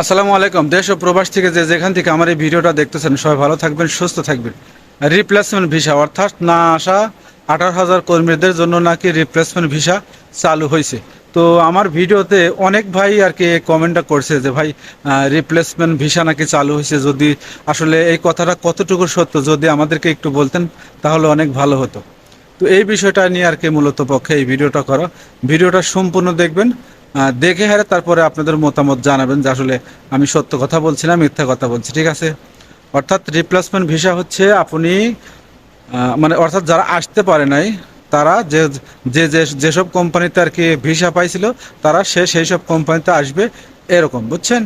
আসসালামু আলাইকুম। দেশ ও প্রবাস থেকে যে যেখান থেকে আমার এই ভিডিওটা দেখতেছেন, সবাই ভালো থাকবেন, সুস্থ থাকবেন। রিপ্লেসমেন্ট ভিসা অর্থাৎ না আসা আঠারো হাজার কর্মীদের জন্য নাকি রিপ্লেসমেন্ট ভিসা চালু হয়েছে। তো আমার ভিডিওতে অনেক ভাই আর কি কমেন্টটা করছে যে, ভাই রিপ্লেসমেন্ট ভিসা নাকি চালু হয়েছে? যদি আসলে এই কথাটা কতটুকু সত্য? যদি আমাদেরকে একটু বলতেন, তাহলে অনেক ভালো হতো। তো এই বিষয়টা নিয়ে আর কি মূলত পক্ষে এই ভিডিওটা করা। ভিডিওটা সম্পূর্ণ দেখবেন। দেখে হারে তারপরে আপনাদের মতামত জানাবেন যে আসলে আমি সত্য কথা বলছি না মিথ্যা কথা বলছি, ঠিক আছে? অর্থাৎ রিপ্লেসমেন্ট ভিসা হচ্ছে আপনি মানে অর্থাৎ যারা আসতে পারে নাই, তারা যে যে যেসব কোম্পানিতে আর কি ভিসা পাইছিল, তারা সে, সেই সব কোম্পানিতে আসবে এরকম, বুঝছেন?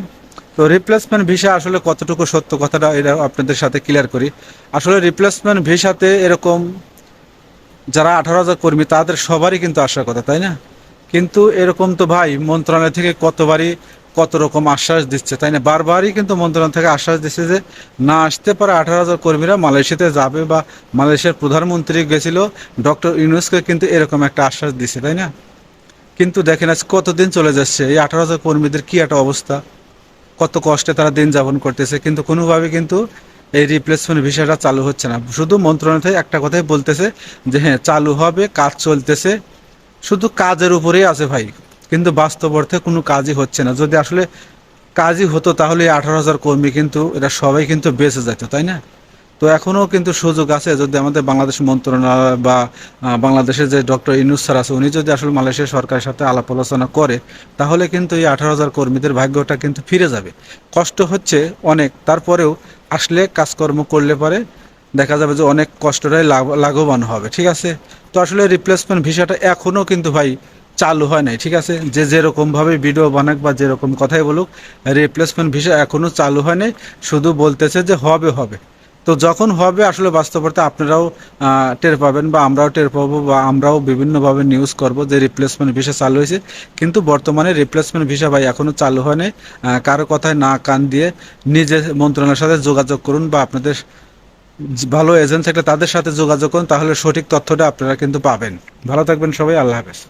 তো রিপ্লেসমেন্ট ভিসা আসলে কতটুকু সত্য কথাটা এটা আপনাদের সাথে ক্লিয়ার করি। আসলে রিপ্লেসমেন্ট ভিসাতে এরকম যারা আঠারো হাজার কর্মী, তাদের সবারই কিন্তু আসার কথা, তাই না? কিন্তু এরকম তো ভাই, মন্ত্রণালয় থেকে কতবারই কত রকম আশ্বাস দিচ্ছে, তাই না? বারবারই কিন্তু মন্ত্রণালয় থেকে আশ্বাস দিচ্ছে যে না আসতে পারে আঠারো হাজার কর্মীরা মালয়েশিয়াতে যাবে বা মালয়েশিয়ার প্রধানমন্ত্রী গেছিল, ডক্টর ইউনুসকে কিন্তু এরকম একটা আশ্বাস দিচ্ছে তাই না? কিন্তু দেখেন আজ কতদিন চলে যাচ্ছে, এই আঠারো হাজার কর্মীদের কী একটা অবস্থা? কত কষ্টে তারা দিন যাপন করতেছে, কিন্তু কোনোভাবে কিন্তু এই রিপ্লেসমেন্ট ভিসাটা চালু হচ্ছে না। শুধু মন্ত্রণালয় থেকে একটা কথাই বলতেছে যে হ্যাঁ চালু হবে, কাজ চলতেছে। শুধু কাজের উপরেই আছে ভাই, কিন্তু বাস্তব অর্থে কোনো কাজই হচ্ছে না। যদি আসলে কাজই হতো তাহলে আঠারো হাজার কর্মী কিন্তু, এটা সবাই কিন্তু বেঁচে যেত, তাই না? তো এখনও কিন্তু সুযোগ আছে যদি আমাদের বাংলাদেশ মন্ত্রণালয় বা বাংলাদেশের যে ডক্টর ইনুস স্যার আছে, উনি যদি আসলে মালয়েশিয়া সরকারের সাথে আলাপ আলোচনা করে, তাহলে কিন্তু এই আঠারো হাজার কর্মীদের ভাগ্যটা কিন্তু ফিরে যাবে। কষ্ট হচ্ছে অনেক, তারপরেও আসলে কাজকর্ম করলে পরে দেখা যাবে যে অনেক কষ্টটাই লাভবান হবে, ঠিক আছে? তো আসলে রিপ্লেসমেন্ট ভিসাটা এখনও কিন্তু ভাই চালু হয় নাই, ঠিক আছে? যে যেরকমভাবে ভিডিও বানাক বা যেরকম কথাই বলুক রিপ্লেসমেন্ট ভিসা এখনও চালু হয় নাই, শুধু বলতেছে যে হবে হবে। তো যখন হবে, আসলে বাস্তবতা আপনারাও টের পাবেন বা আমরাও টের পাবো বা আমরাও বিভিন্নভাবে নিউজ করব যে রিপ্লেসমেন্ট ভিসা চালু হয়েছে। কিন্তু বর্তমানে রিপ্লেসমেন্ট ভিসা ভাই এখনও চালু হয় নাই। কারও কথায় না কান দিয়ে নিজে মন্ত্রণালয়ের সাথে যোগাযোগ করুন বা আপনাদের ভালো এজেন্ট থাকলে তাদের সাথে যোগাযোগ করুন, তাহলে সঠিক তথ্যটা আপনারা কিন্তু পাবেন। ভালো থাকবেন সবাই, আল্লাহ হাফেজ।